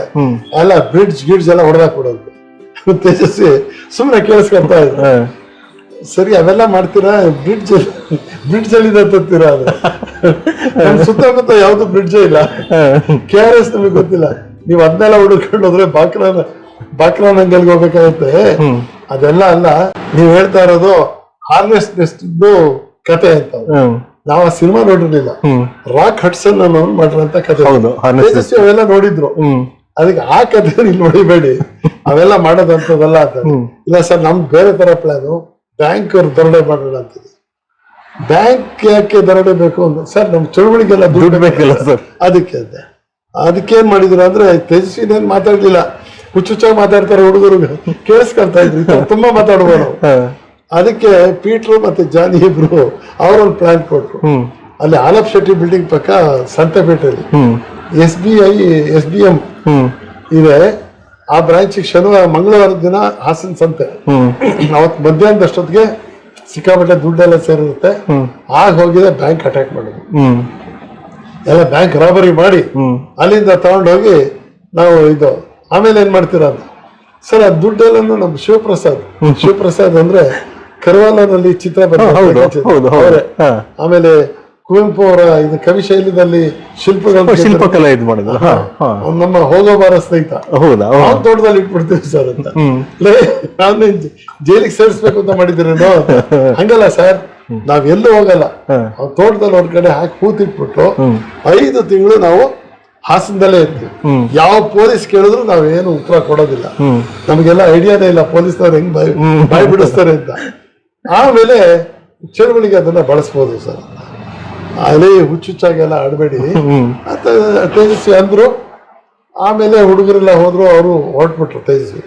ಎಲ್ಲ ಬ್ರಿಡ್ಜ್ ಗಿಡ್ಜ್ ಎಲ್ಲ ಹೊಡೆದಾಕ್ಬಿಡೋದು ತೇಜಸ್ವಿ ಸುಮ್ಮನೆ ಕೇಳಿಸ್ಕೊಂತ ಇದ್ರು. ಸರಿ ಅವೆಲ್ಲ ಮಾಡ್ತೀರಾ? ಬ್ರಿಡ್ಜ್ ಬ್ರಿಡ್ಜ್ ಅಲ್ಲಿ ತತ್ತೀರಾ ಅದು? ಸುತ್ತಮುತ್ತ ಯಾವ್ದು ಬ್ರಿಡ್ಜ್ ಇಲ್ಲ. ಕೆ ಆರ್ ಎಸ್ ನಮಗೆ ಗೊತ್ತಿಲ್ಲ. ನೀವು ಅದನ್ನೆಲ್ಲ ಹುಡುಕೊಂಡು ಹೋದ್ರೆ ಬಾಕ್ರಾನ ಬಾಕ್ರಾನಂಗಲ್ಗೆ ಹೋಗ್ಬೇಕಾಗುತ್ತೆ. ಅದೆಲ್ಲ ಅಲ್ಲ ನೀವ್ ಹೇಳ್ತಾ ಇರೋದು ಹಾರ್ನೆಸ್ ನೆಸ್ಟ್ದು ಕತೆ ಅಂತ ನಾವು ಆ ಸಿನಿಮಾ ನೋಡಿರ್ಲಿಲ್ಲ. ರಾಕ್ ಹಟ್ಸನ್ ಅನ್ನೋನ್ ಮಾಡಿರೋಂತ ಕತೆ. ತೇಜಸ್ವಿ ಅವೆಲ್ಲ ನೋಡಿದ್ರು. ಅದಕ್ಕೆ ಆ ಕತೆ ಇಲ್ಲಿ ನೋಡಿಬೇಡಿ. ಅವೆಲ್ಲ ಮಾಡೋದಂತದಲ್ಲ ಅಂತ. ಇಲ್ಲ ಸರ್ ನಮ್ ಬೇರೆ ತರ ಪ್ಲಾನು ಬ್ಯಾಂಕ್ ಅವ್ರು ದರೋಡೆ ಮಾಡೋಣ ಅಂತ ಬ್ಯಾಂಕ್ ಯಾಕೆ ದರೋಡೆ ಬೇಕು ಅಂತ. ಸರ್ ನಮ್ ಚಳುವಳಿಗೆಲ್ಲ ದುಡ್ಡು ಬೇಕಿಲ್ಲ ಸರ್. ಅದಕ್ಕೆ ಅಂತ ಅದಕ್ಕೆ ಏನ್ ಮಾಡಿದ್ರು ಅಂದ್ರೆ ತೇಜಸ್ವಿ ಏನ್ ಮಾತಾಡ್ಲಿಲ್ಲ. ಹುಚ್ಚುಚ್ಚಾಗಿ ಮಾತಾಡ್ತಾರೆ ಹುಡುಗರು. ಕೇಳಿಸ್ಕೊಳ್ತಾ ಇದ್ರು. ತುಂಬಾ ಮಾತಾಡುವ ಅದಕ್ಕೆ ಪೀಟ್ರು ಮತ್ತೆ ಜಾನಿ ಇಬ್ರು ಅವರೊಂದು ಪ್ಲಾನ್ ಕೊಟ್ರು. ಹ್ಮ್. ಅಲ್ಲಿ ಆಲಪ್ ಶೆಟ್ಟಿ ಬಿಲ್ಡಿಂಗ್ ಪಕ್ಕ ಸಂತೆಪೇಟೆಯಲ್ಲಿ. S B I S B M ಇದೆ. ಆ ಬ್ರಾಂಚಿಗೆ ಶನಿವಾರ ಮಂಗಳವಾರ ದಿನ ಹಾಸನ ಸಂತೆ. ಅವತ್ತು ಮಧ್ಯಾಹ್ನದಷ್ಟೊತ್ತಿಗೆ ಸಿಕ್ಕಾಪಟ್ಟೆ ದುಡ್ಡೆಲ್ಲ ಸೇರಿರುತ್ತೆ. ಆಗ ಹೋಗಿದೆ ಬ್ಯಾಂಕ್ ಅಟ್ಯಾಕ್ ಮಾಡೋದು. ಎಲ್ಲ ಬ್ಯಾಂಕ್ ರಾಬರಿ ಮಾಡಿ ಅಲ್ಲಿಂದ ತಗೊಂಡೋಗಿ ನಾವು ಇದು ಆಮೇಲೆ ಏನ್ ಮಾಡ್ತೀರಾ ಅಂತ. ಸರ್ ಆ ದುಡ್ಡೆಲ್ಲ ನಮ್ಮ ಶಿವಪ್ರಸಾದ್. ಶಿವಪ್ರಸಾದ್ ಅಂದ್ರೆ ಕರ್ವಾಲನಲ್ಲಿ ಚಿತ್ರ ಬರ್ತಾರೆ ಆಮೇಲೆ ಕುವೆಂಪು ಅವರ ಇದು ಕವಿ ಶೈಲಿದಲ್ಲಿ ಶಿಲ್ಪಗಳು ಶಿಲ್ಪಕಲೆ ಇದು ಮಾಡಿದ್ರು. ನಮ್ಮ ಹೋಗೋ ಬಾರ ಸ್ನೇಹಿತ. ಹೌದಾ? ತೋಟದಲ್ಲಿ ಇಟ್ಬಿಡ್ತೀವಿ ಸರ್ ಅಂತ. ನಾನು ಜೈಲಿಗೆ ಸೇರಿಸ್ಬೇಕು ಅಂತ ಮಾಡಿದ್ದೀರೇನೋ ಅಂತ. ಹಂಗಲ್ಲ ಸರ್ ನಾವ್ ಎಲ್ಲೂ ಹೋಗಲ್ಲ. ತೋಟದಲ್ಲಿ ಒಂದ್ ಕಡೆ ಹಾಕಿ ಕೂತಿಟ್ಬಿಟ್ಟು ಐದು ತಿಂಗಳು ನಾವು ಹಾಸನದಲ್ಲೇ ಇರ್ತೀವಿ. ಯಾವ ಪೊಲೀಸ್ ಕೇಳಿದ್ರು ನಾವೇನು ಉತ್ತರ ಕೊಡೋದಿಲ್ಲ. ನಮಗೆಲ್ಲ ಐಡಿಯಾನೇ ಇಲ್ಲ ಪೊಲೀಸ್ನವ್ರು ಹೆಂಗ್ ಬಾಯ್ ಬಾಯ್ ಬಿಡಿಸ್ತಾರೆ ಅಂತ. ಆಮೇಲೆ ಚಳುವಳಿಗೆ ಅದನ್ನ ಬಳಸ್ಬೋದು ಸರ್. ಅಲ್ಲಿ ಹುಚ್ಚುಚ್ಚಾಗೆಲ್ಲ ಆಡಬೇಡಿ. ಅಂತ ತೇಜಸ್ವಿ ಅಂದ್ರು, ಆಮೇಲೆ ಹುಡುಗರೆಲ್ಲ ಹೋದ್ರು, ಅವರು ಹೊರಟ್ಬಿಟ್ರು ತೇಜಸ್ವಿ.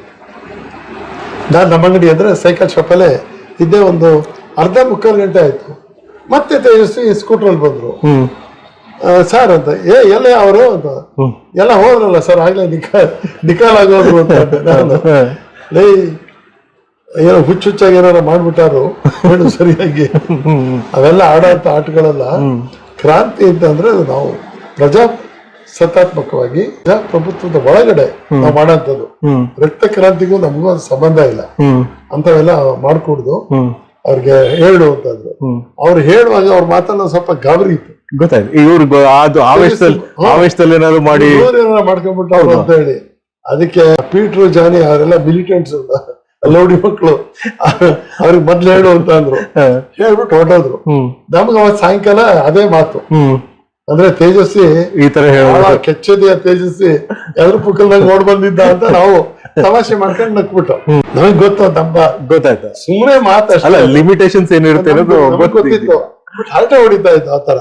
ನಾನು ನಮ್ಮ ಅಂಗಡಿ ಅಂದ್ರೆ ಸೈಕಲ್ ಶಾಪಲ್ಲೇ ಇದ್ದೇ ಒಂದು ಅರ್ಧ ಮುಕ್ಕಾಲು ಗಂಟೆ ಆಯ್ತು. ಮತ್ತೆ ತೇಜಸ್ವಿ ಸ್ಕೂಟ್ರಲ್ಲಿ ಬಂದ್ರು. ಸರ್ ಅಂತ, ಏ, ಎಲ್ಲ ಅವರು ಅಂತ, ಎಲ್ಲ ಹೋದ್ರಲ್ಲ ಸರ್, ಆಗ್ಲೇ ನಿಖಾಲ್ ಆಗೋದ್ರು ಅಂತ. ನಾನು ಏನೋ ಹುಚ್ಚು ಹುಚ್ಚಾಗಿ ಏನಾರ ಮಾಡ್ಬಿಟ್ಟಾರು ಹೇಳು ಸರಿಯಾಗಿ. ಅವೆಲ್ಲ ಆಡೋಂಥ ಆಟಗಳೆಲ್ಲ ಕ್ರಾಂತಿ ಅಂತಂದ್ರೆ ಅದು ನಾವು ಪ್ರಜಾ ಸತ್ತಾತ್ಮಕವಾಗಿ ಪ್ರಭುತ್ವದ ಒಳಗಡೆ ನಾವು ಮಾಡೋಂಥದ್ದು. ರಕ್ತ ಕ್ರಾಂತಿಗೂ ನಮಗೂ ಅದು ಸಂಬಂಧ ಇಲ್ಲ. ಅಂತವೆಲ್ಲ ಮಾಡ್ಕೊಡ್ದು. ಅವ್ರಿಗೆ ಹೇಳು ಅಂತಂದ್ರು. ಅವ್ರು ಹೇಳುವಾಗ ಅವ್ರ ಮಾತನ್ನ ಸ್ವಲ್ಪ ಗಾಬರಿ ಇತ್ತು. ಗೊತ್ತಾಯ್ತು. ಇವ್ರಿಗೆ ಅದು ಆವೇಶದಲ್ಲಿ. ಆವೇಶದಲ್ಲಿ ಏನಾದ್ರು ಮಾಡಿ ಏನಾರ ಮಾಡ್ಕೊಂಡ್ಬಿಟ್ಟು ಅಂತ ಹೇಳಿ. ಅದಕ್ಕೆ ಪೀಟ್ರು ಜಾನಿ ಅವರೆಲ್ಲ ಮಿಲಿಟೆಂಟ್ಸ್ ಲೌಡಿ ಮಕ್ಕಳು. ಅವ್ರಿಗೆ ಮೊದ್ಲು ಹೇಳು ಅಂತ ಅಂದ್ರು. ಹೇಳ್ಬಿಟ್ಟು ಹೊರಟೋದ್ರು. ನಮ್ಗೆ ಅವತ್ ಸಾಯಂಕಾಲ ಅದೇ ಮಾತು. ಹ್ಮ್. ಅಂದ್ರೆ ತೇಜಸ್ವಿ ಈ ತರ ಕೆಚ್ಚದೆಯ ತೇಜಸ್ವಿ ಎದ್ರ ಪುಕ್ಕಲ್ದಾಗ ನೋಡ್ ಬಂದಿದ್ದ ಅಂತ ನಾವು ತಮಾಷೆ ಮಾಡ್ಕೊಂಡು ನಕ್ಬಿಟ್ಟು ನಮಗ್ ಗೊತ್ತು ನಮ್ಮ ಗೊತ್ತಾಯ್ತು. ಸುಮ್ಮನೆ ಮಾತಷ್ಟೇ. ಅಲ್ಲ ಲಿಮಿಟೇಷನ್ಸ್ ಏನಿರುತ್ತೆ ಗೊತ್ತಿತ್ತು. ಹರಟೆ ಹೊಡಿತಾ ಇತ್ತು ಆತರ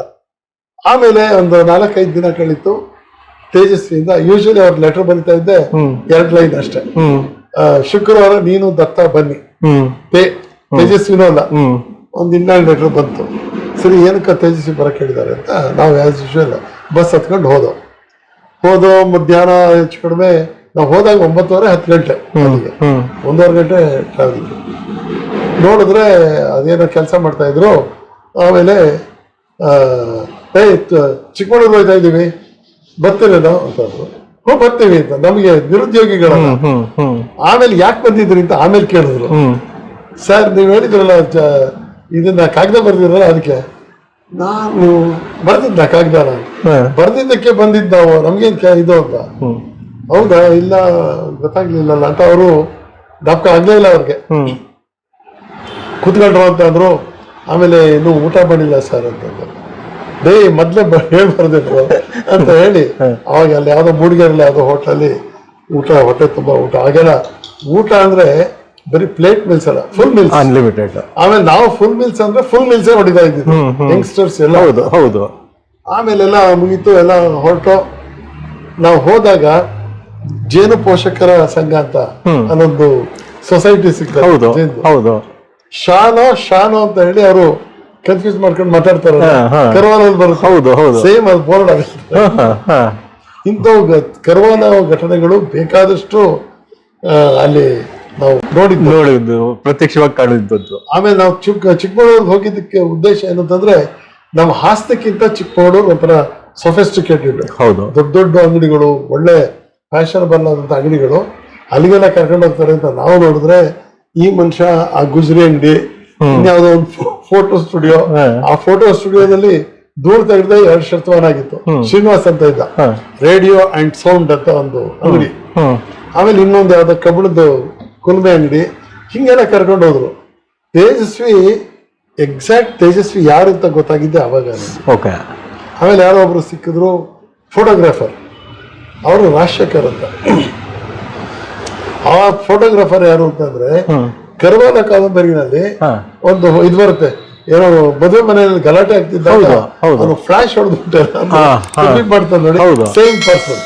ಆಮೇಲೆ ಒಂದು ನಾಲ್ಕೈದು ದಿನ ಕಳೀತು ತೇಜಸ್ವಿಯಿಂದ ಯೂಶಲಿ ಅವ್ರ ಲೆಟರ್ ಬರಿತಾ ಇದ್ದೆ ಎರಡ್ ಲೈನ್ ಅಷ್ಟೇ. ಶುಕ್ರವಾರ ನೀನು ದತ್ತ ಬನ್ನಿ. ತೇ ತೇಜಸ್ವಿನೂ ಅಲ್ಲ ಒಂದು ಇನ್ನೊಂದು ಲೆಟರ್ ಬಂತು. ಸರಿ ಏನಕ್ಕೆ ತೇಜಸ್ವಿ ಬರಕ್ಕೆ ಹೇಳಿದ್ದಾರೆ ಅಂತ ನಾವು ಆಸ್ ಯೂಶುವಲ್ ಬಸ್ ಹತ್ಕೊಂಡು ಹೋದೋ ಹೋದೋ ಮಧ್ಯಾಹ್ನ ಹೆಚ್ಚು ಕಡಿಮೆ ನಾವು ಹೋದಾಗ ಒಂಬತ್ತುವರೆ ಹತ್ತು ಗಂಟೆ ಅಲ್ಲಿಗೆ. ಒಂದೂವರೆ ಗಂಟೆ ಟ್ರಾವೆಲಿಂಗ್ ನೋಡಿದ್ರೆ ಅದೇನೋ ಕೆಲಸ ಮಾಡ್ತಾ ಇದ್ರು. ಆಮೇಲೆ ಏಯ್ ಚಿಕ್ಕಮಗಳೂರು ಹೋಗ್ತಾ ಇದ್ದೀವಿ. ಬರ್ತೀರೇನೋ ಅಂತಂದ್ರು ಬರ್ತೀವಿ ಅಂತ. ನಮಗೆ ಹ್ಮ್ ಆಮೇಲೆ ಯಾಕೆ ಬಂದಿದ್ರಿ ಅಂತ ಆಮೇಲೆ ಕೇಳಿದ್ರು. ಸರ್ ನೀವು ಹೇಳಿದ್ರಲ್ಲ ಇದನ್ನ ಕಾಗದ ಬರ್ದಿದ್ರಲ್ಲ ಅದಕ್ಕೆ. ನಾನು ಬರ್ದಿದ್ದ ಕಾಗದ. ಬರ್ದಿದ್ದಕ್ಕೆ ಬಂದಿದ್ದ ನಾವು ನಮ್ಗೇನ್ ಇದು ಅಂತ. ಹೌದಾ ಇಲ್ಲ ಗೊತ್ತಾಗ್ಲಿಲ್ಲಲ್ಲ ಅಂತ ಅವರು ದಪ್ಪ ಆಗ್ಲೇ ಇಲ್ಲ ಅವ್ರಿಗೆ. ಕೂತ್ಕೊಂಡ್ರು ಅಂತ ಅಂದ್ರು. ಆಮೇಲೆ ಇನ್ನೂ ಊಟ ಮಾಡಿಲ್ಲ ಸರ್ ಅಂತಂದ್ರು ಡೇ ಮೊದ್ಲೇ ಬ- ಹೇಳ್ಬಾರ್ದಿದ್ರು ಅಂತ ಹೇಳಿ ಅವಾಗ ಅಲ್ಲಿ ಯಾವ್ದೋ ಮೂಡಿಗೆರೆಲ್ಲ ಯಾವ್ದೋ ಹೋಟ್ಲಲ್ಲಿ ಊಟ ಹೊಟ್ಟೆ ತುಂಬಾ ಊಟ. ಆಗೆಲ್ಲ ಊಟ ಅಂದ್ರೆ ಬರೀ ಪ್ಲೇಟ್ ಮಿಲ್ಸ್ ಅಲ್ಲ ಫುಲ್ ಮಿಲ್ಸ್. ಅನ್ಲಿಮಿಟೆಡ್ ಆಮೇಲೆ ನಾವು ಫುಲ್ ಮಿಲ್ಸ್ ಅಂದ್ರೆ ಫುಲ್ ಮಿಲ್ಸ್ ಹೊಡಿತಾ ಹ್ಮ್. ಯಂಗ್ಸ್ಟರ್ಸ್ ಎಲ್ಲ. ಹೌದು ಹೌದು. ಆಮೇಲೆ ಎಲ್ಲ ಮುಗೀತು ಎಲ್ಲ ಹೊರಟು. ನಾವು ಹೋದಾಗ ಜೇನು ಪೋಷಕರ ಸಂಘ ಅಂತ. ಅನ್ನೊಂದು ಸೊಸೈಟಿ ಸಿಗ್ತದೆ ಹೌದು ಹೌದು. ಶಾನೋ ಶಾನೋ ಅಂತ ಹೇಳಿ ಅವರು ಕನ್ಫ್ಯೂಸ್ ಮಾಡ್ಕೊಂಡು ಮಾತಾಡ್ತಾರೆ. ಹೌದು ಹೌದು. ಸೇಮ್ ಅದು ಬೋರ್ಡ್ ಆಗುತ್ತೆ. ಇಂಥವು ಘಟನೆಗಳು ಬೇಕಾದಷ್ಟು ಅಲ್ಲಿ ನಾವು ನೋಡಿದ್ ನೋಡಿದ್ದು ಪ್ರತ್ಯಕ್ಷವಾಗಿ ಕಾಣಿದ್ದದ್ದು ಆಮೇಲೆ ನಾವು ಚಿಕ್ಕ ಚಿಕ್ಕಮಗಳೂರಿಗೆ ಹೋಗಿದ್ದಕ್ಕೆ ಉದ್ದೇಶ ಏನಂತಂದ್ರೆ ನಮ್ಮ ಹಾಸ್ತಕ್ಕಿಂತ ಚಿಕ್ಕಮಗಳೂರು ಒಂಥರ ಸೊಫೆಸ್ಟಿಕೇಟೆಡ್ ಹೌದು. ದೊಡ್ಡ ದೊಡ್ಡ ಅಂಗಡಿಗಳು ಒಳ್ಳೆ ಫ್ಯಾಷನಬಲ್ ಆದಂತ ಅಂಗಡಿಗಳು. ಅಲ್ಲಿಗೆಲ್ಲ ಕರ್ಕೊಂಡು ಹೋಗ್ತಾರೆ ಅಂತ ನಾವು ನೋಡಿದ್ರೆ ಈ ಮನುಷ್ಯ ಆ ಗುಜರಿ ಅಂಗಡಿ ಇನ್ಯಾವುದೋ ಒಂದು ಫೋಟೋ ಸ್ಟುಡಿಯೋ. ಆ ಫೋಟೋ ಸ್ಟುಡಿಯೋದಲ್ಲಿ ದೂರ ತೆಗೆದ ಎರಡು ಶತಮಾನ ಆಗಿತ್ತು ಶ್ರೀನಿವಾಸ್ ಅಂತ ಇದ್ದ. ರೇಡಿಯೋ ಅಂಡ್ ಸೌಂಡ್ ಅಂತ ಒಂದು ಅಂಗಡಿ. ಆಮೇಲೆ ಇನ್ನೊಂದು ಯಾವ್ದೋ ಕಬ್ಬಣದ್ದು ಕುಲ್ಮೆ ಅಂಗಡಿ. ಹಿಂಗೆಲ್ಲ ಕರ್ಕೊಂಡು ಹೋದ್ರು. ತೇಜಸ್ವಿ ಎಕ್ಸಾಕ್ಟ್ ತೇಜಸ್ವಿ ಯಾರು ಅಂತ ಗೊತ್ತಾಗಿದ್ದೆ ಅವಾಗ ಓಕೆ. ಆಮೇಲೆ ಯಾರೋ ಒಬ್ರು ಸಿಕ್ಕಿದ್ರು ಫೋಟೋಗ್ರಾಫರ್ ಅವರು ರಾಜಶೇಖರ್ ಅಂತ. ಆ ಫೋಟೋಗ್ರಾಫರ್ ಯಾರು ಅಂತಂದ್ರೆ ಹ್ಮ್ ಕರ್ವಾಲ ಕಾದಂಬರಿನಲ್ಲಿ ಒಂದು ಇದು ಬರುತ್ತೆ. ಏನೋ ಮದುವೆ ಮನೆಯಲ್ಲಿ ಗಲಾಟೆ ಆಗ್ತಿದ್ದಾಗ ಹೌದು. ಅವನು ಫ್ಲಾಶ್ ಹೊಡೆದ್ಬಿಟ್ಟೆ ಹಾ, ಹಾ. ಮಾಡ್ತಾನೆ ನೋಡಿ. ಸೇಮ್ ಪರ್ಸನ್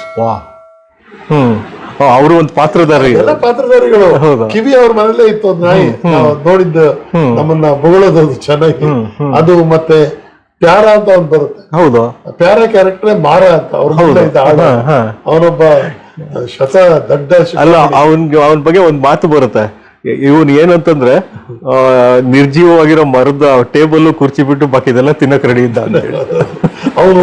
ಹ್ಮ್. ಅವರು ಒಂದು ಪಾತ್ರಧಾರಿ ಎಲ್ಲ ಪಾತ್ರಧಾರಿಗಳು. ಕಿವಿ ಅವ್ರ ಮನೇಲೇ ಇತ್ತು ಅದ್ ನಾಯಿ. ನೋಡಿದ್ದು ನಮ್ಮನ್ನ ಬೊಗಳೋದು ಚೆನ್ನಾಗಿ. ಅದು ಮತ್ತೆ ಪ್ಯಾರ ಅಂತ ಒಂದು ಬರುತ್ತೆ. ಹೌದು. ಪ್ಯಾರ ಕ್ಯಾರೆಕ್ಟರ್ ಮಾರ ಅಂತ. ಅವ್ರು. ಅವನೊಬ್ಬ ಶತ ದೊಡ್ಡ ಅಲ್ಲ ಅವನ್ ಅವನ ಬಗ್ಗೆ ಒಂದ್ ಮಾತು ಬರುತ್ತೆ. ಇವನ್ ಏನಂತಂದ್ರೆ ಆ, ನಿರ್ಜೀವವಾಗಿರೋ ಮರದ ಟೇಬಲ್ ಕುರ್ಚಿ ಬಿಟ್ಟು ಬಾಕಿದೆಲ್ಲ ತಿನ್ನಕ್ ರೆಡಿ ಇದ್ದ ಅಂತ ಹೇಳಿ. ಅವನು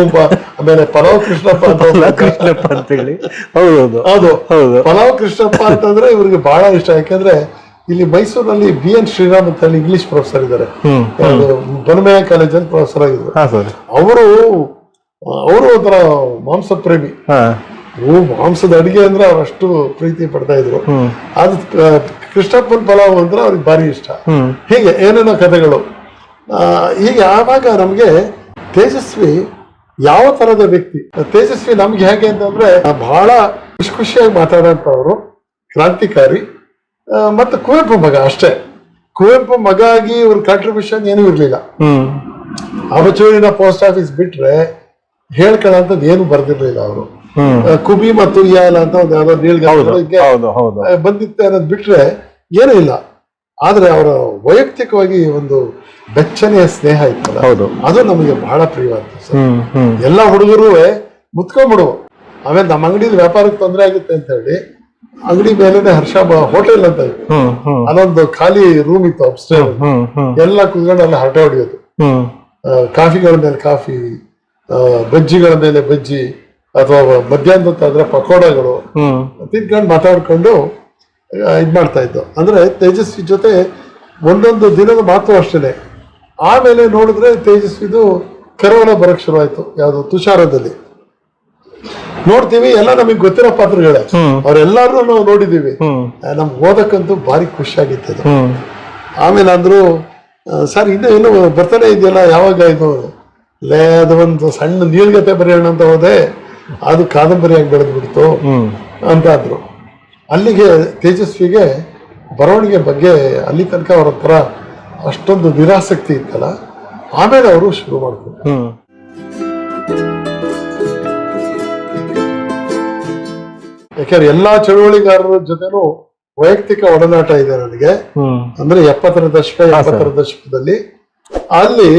ಆಮೇಲೆ ಪಲಾವ್ ಕೃಷ್ಣಪ್ಪ ಅಂತ ಕೃಷ್ಣಪ್ಪ ಅಂತ ಹೇಳಿ. ಹೌದೌದು ಹೌದು ಹೌದು. ಪಲಾವ್ ಕೃಷ್ಣಪ್ಪ ಅಂತಂದ್ರೆ ಇವ್ರಿಗೆ ಬಹಳ ಇಷ್ಟ. ಯಾಕಂದ್ರೆ ಇಲ್ಲಿ ಮೈಸೂರಿನಲ್ಲಿ ಬಿ ಎನ್ ಶ್ರೀರಾಮ್ ಅಂತ ಹೇಳಿ ಇಂಗ್ಲಿಷ್ ಪ್ರೊಫೆಸರ್ ಇದ್ದಾರೆ. ಬನಮಯ ಕಾಲೇಜಲ್ಲಿ ಪ್ರೊಫೆಸರ್ ಆಗಿದ್ರು. ಹಾ ಸರ್. ಅವರು ಅವರು ಒಂಥರ ಮಾಂಸ ಪ್ರೇಮಿ ಮಾಂಸದ ಅಡಿಗೆ ಅಂದ್ರೆ ಅವರಷ್ಟು ಪ್ರೀತಿ ಪಡ್ತಾ ಇದ್ರು. ಅದು ಕೃಷ್ಣಪ್ಪನ ಪಲಾವ್ ಅಂದ್ರೆ ಅವ್ರಿಗೆ ಭಾರಿ ಇಷ್ಟ. ಹೀಗೆ ಏನೇನೋ ಕಥೆಗಳು. ಈಗ ಹೀಗೆ ಆವಾಗ ನಮಗೆ ತೇಜಸ್ವಿ ಯಾವ ತರದ ವ್ಯಕ್ತಿ? ತೇಜಸ್ವಿ ನಮ್ಗೆ ಹೇಗೆ ಅಂತಂದ್ರೆ ಬಹಳ ಖುಷಿ ಖುಷಿಯಾಗಿ ಮಾತಾಡೋಂಥವ್ರು ಕ್ರಾಂತಿಕಾರಿ ಮತ್ತು ಕುವೆಂಪು ಮಗ ಅಷ್ಟೇ. ಕುವೆಂಪು ಮಗ ಆಗಿ ಇವ್ರ ಕಾಂಟ್ರಿಬ್ಯೂಷನ್ ಏನೂ ಇರಲಿಲ್ಲ. ಹ್ಮ್. ಅಬಚೂರಿನ ಪೋಸ್ಟ್ ಆಫೀಸ್ ಬಿಟ್ರೆ ಹೇಳ್ಕೊಳ್ಳೋಂಥದ್ದು ಏನು ಬರ್ದಿರ್ಲಿಲ್ಲ ಅವರು. ಕುಬಿ ಮತ್ತು ಇಯಾಲ ಅಂತ ಒಂದು ಯಾವ್ದೋ ಹೌದು ನೀಳ್ಗೆ ಬಂದಿತ್ತೆ ಅನ್ನೋದು ಬಿಟ್ರೆ ಏನೂ ಇಲ್ಲ. ಆದ್ರೆ ಅವರ ವೈಯಕ್ತಿಕವಾಗಿ ಒಂದು ಬೆಚ್ಚನೆಯ ಸ್ನೇಹ ಇತ್ತಲ್ಲ ಹೌದು. ಅದು ನಮಗೆ ಬಹಳ ಪ್ರಿಯವಾದ ಎಲ್ಲ ಹುಡುಗರು ಮುತ್ಕೊಂಡ್ಬಿಡು ಆಮೇಲೆ ನಮ್ಮ ಅಂಗಡಿ ವ್ಯಾಪಾರಕ್ಕೆ ತೊಂದರೆ ಆಗುತ್ತೆ ಅಂತ ಹೇಳಿ ಅಂಗಡಿ ಮೇಲೆನೆ ಹರ್ಷ ಹೋಟೆಲ್ ಅಂತ ಇತ್ತು ಅಲ್ಲೊಂದು ಖಾಲಿ ರೂಮ್ ಇತ್ತು ಅಪ್ಸ್ಟೇರ್ ಎಲ್ಲ ಕುತ್ಕೊಂಡು ಅಲ್ಲಿ ಹರಟೆ ಹೊಡೆಯೋದು. ಕಾಫಿಗಳ ಮೇಲೆ ಕಾಫಿ ಬಜ್ಜಿಗಳ ಮೇಲೆ ಬಜ್ಜಿ ಅಥವಾ ಮಧ್ಯಾಹ್ನದ ಹೊತ್ತಾದ್ರೆ ಪಕೋಡಗಳು ತಿನ್ಕೊಂಡು ಮಾತಾಡ್ಕೊಂಡು ಇದು ಮಾಡ್ತಾ ಇದ್ದು. ಅಂದ್ರೆ ತೇಜಸ್ವಿ ಜೊತೆ ಒಂದೊಂದು ದಿನದ ಮಾತು ಅಷ್ಟೇ ಆಮೇಲೆ ನೋಡಿದ್ರೆ ತೇಜಸ್ವಿದು ಕರೋನಾ ಬರಕ್ ಶುರು ಆಯ್ತು ಯಾವುದು ತುಷಾರದಲ್ಲಿ. ನೋಡ್ತೀವಿ ಎಲ್ಲ ನಮಗೆ ಗೊತ್ತಿರೋ ಪಾತ್ರಗಳೇ. ಅವ್ರೆಲ್ಲಾರು ನಾವು ನೋಡಿದೀವಿ. ನಮ್ಗೆ ಓದಕ್ಕಂತೂ ಭಾರಿ ಖುಷಿ ಆಗಿತ್ತು ಅದು. ಆಮೇಲೆ ಅಂದ್ರು ಸರ್ ಇನ್ನೂ ಏನು ಬರ್ತಾನೆ ಇದೆಯಲ್ಲ ಯಾವಾಗ ಇದು? ಲೇ ಅದು ಒಂದು ಸಣ್ಣ ನೀಳ್ಗತೆ ಬರೆಯೋಣ ಅಂತ ಹೋದೆ. ಅದು ಕಾದಂಬರಿಯಾಗಿ ಬೆಳೆದು ಬಿಡ್ತು ಅಂತ ಅಂದ್ರು ಅಲ್ಲಿಗೆ ತೇಜಸ್ವಿಗೆ ಬರವಣಿಗೆ ಬಗ್ಗೆ ಅಲ್ಲಿ ತನಕ ಅವ್ರ ಹತ್ರ ಅಷ್ಟೊಂದು ನಿರಾಸಕ್ತಿ ಇತ್ತಲ್ಲ ಆಮೇಲೆ ಅವರು ಶುರು ಮಾಡ್ತಾರೆ ಯಾಕಂದ್ರೆ ಎಲ್ಲಾ ಚಳುವಳಿಗಾರರ ಜೊತೆನೂ ವೈಯಕ್ತಿಕ ಒಡನಾಟ ಇದೆ ನನಗೆ. ಅಂದ್ರೆ ಎಪ್ಪತ್ತರ ದಶಕ ಎಪ್ಪತ್ತರ ದಶಕದಲ್ಲಿ ಅಲ್ಲಿ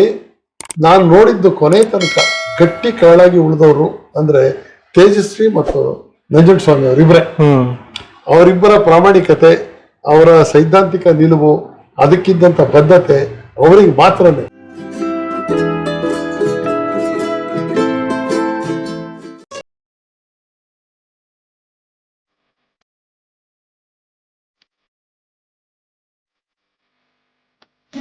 ನಾನು ನೋಡಿದ್ದು ಕೊನೆ ತನಕ ಗಟ್ಟಿ ಕಾಳಾಗಿ ಉಳಿದವರು ಅಂದ್ರೆ ತೇಜಸ್ವಿ ಮತ್ತು ನಂಜುಂಡಸ್ವಾಮಿ ಅವರಿಬ್ಬರೇ ಅವರಿಬ್ಬರ ಪ್ರಾಮಾಣಿಕತೆ ಅವರ ಸೈದ್ಧಾಂತಿಕ ನಿಲುವು ಅದಕ್ಕಿದ್ದಂಥ ಬದ್ಧತೆ ಅವರಿಗೆ ಮಾತ್ರನೇ.